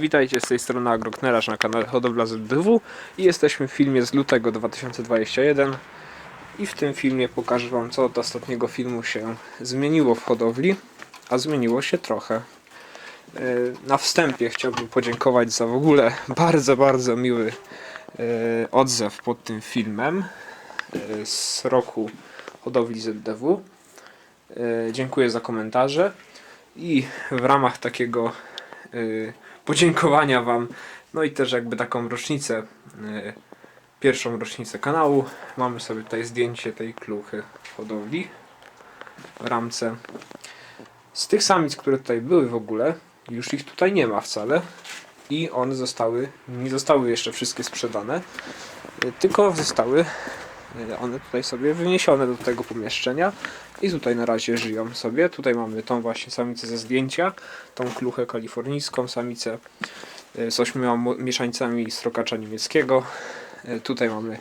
Witajcie z tej strony Agrokneraż na kanale Hodowla ZDW i jesteśmy w filmie z lutego 2021 i w tym filmie pokażę Wam co od ostatniego filmu się zmieniło w hodowli, a zmieniło się trochę. Yy, Na wstępie chciałbym podziękować za w ogóle bardzo, bardzo miły yy, odzew pod tym filmem yy, z roku hodowli ZDW. Dziękuję za komentarze i w ramach takiego podziękowania Wam, no i też jakby taką rocznicę, yy, pierwszą rocznicę kanału. Mamy sobie tutaj zdjęcie tej kluchy hodowli w ramce. Z tych samic, które tutaj były w ogóle, już ich tutaj nie ma wcale i one zostały, nie zostały jeszcze wszystkie sprzedane, yy, tylko zostały one tutaj sobie wyniesione do tego pomieszczenia i tutaj na razie żyją sobie. Tutaj mamy tą właśnie samicę ze zdjęcia, tą kluchę kalifornijską, samicę y, z ośmioma mieszańcami strokacza niemieckiego. Y, Tutaj mamy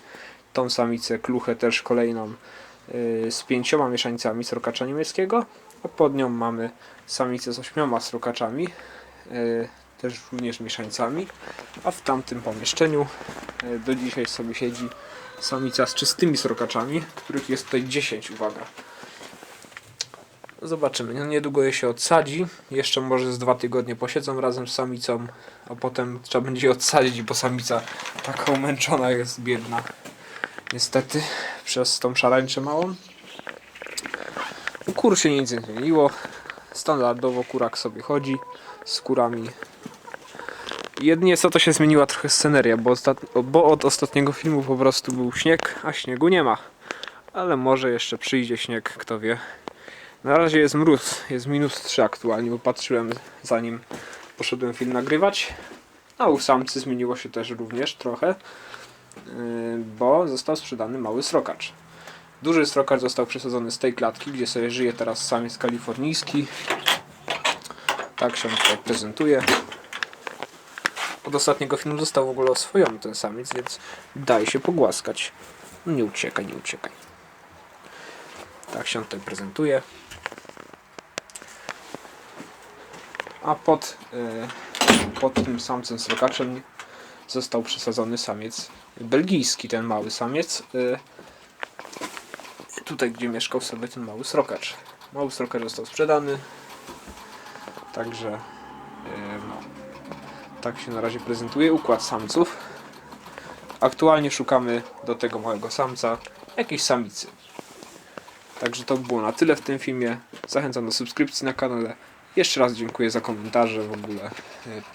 tą samicę kluchę też kolejną z pięcioma mieszańcami strokacza niemieckiego, a pod nią mamy samicę z ośmioma srokaczami, y, też również mieszańcami, a w tamtym pomieszczeniu y, do dzisiaj sobie siedzi samica z czystymi srokaczami, których jest tutaj 10, uwaga. Zobaczymy. No, niedługo je się odsadzi. Jeszcze może z dwa tygodnie posiedzą razem z samicą, a potem trzeba będzie je odsadzić, bo samica taka umęczona jest, biedna. Niestety, przez tą szarańczę małą. U kur się nic nie zmieniło. Standardowo kurak sobie chodzi z kurami. Jedynie co to się zmieniła trochę sceneria, bo, bo od ostatniego filmu po prostu był śnieg, a śniegu nie ma. Ale może jeszcze przyjdzie śnieg, kto wie. Na razie jest mróz, jest minus 3 aktualnie, bo patrzyłem zanim poszedłem film nagrywać. A u samcy zmieniło się też również trochę, yy, bo został sprzedany mały srokacz. Duży srokacz został przesadzony z tej klatki, gdzie sobie żyje teraz samiec kalifornijski. Tak się tutaj prezentuje. Od ostatniego filmu został w ogóle oswojony ten samiec, więc daje się pogłaskać. Nie uciekaj, nie uciekaj. Tak się on tutaj prezentuje. A pod, y, pod tym samcem srokaczem został przesadzony samiec belgijski, ten mały samiec. y, Tutaj, gdzie mieszkał sobie ten mały srokacz. Mały srokacz został sprzedany. Także y, no, tak się na razie prezentuje układ samców. Aktualnie szukamy do tego małego samca jakiejś samicy. Także to by było na tyle w tym filmie. Zachęcam do subskrypcji na kanale. Jeszcze raz dziękuję za komentarze w ogóle e,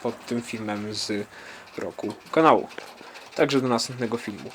pod tym filmem z roku kanału. Także do następnego filmu.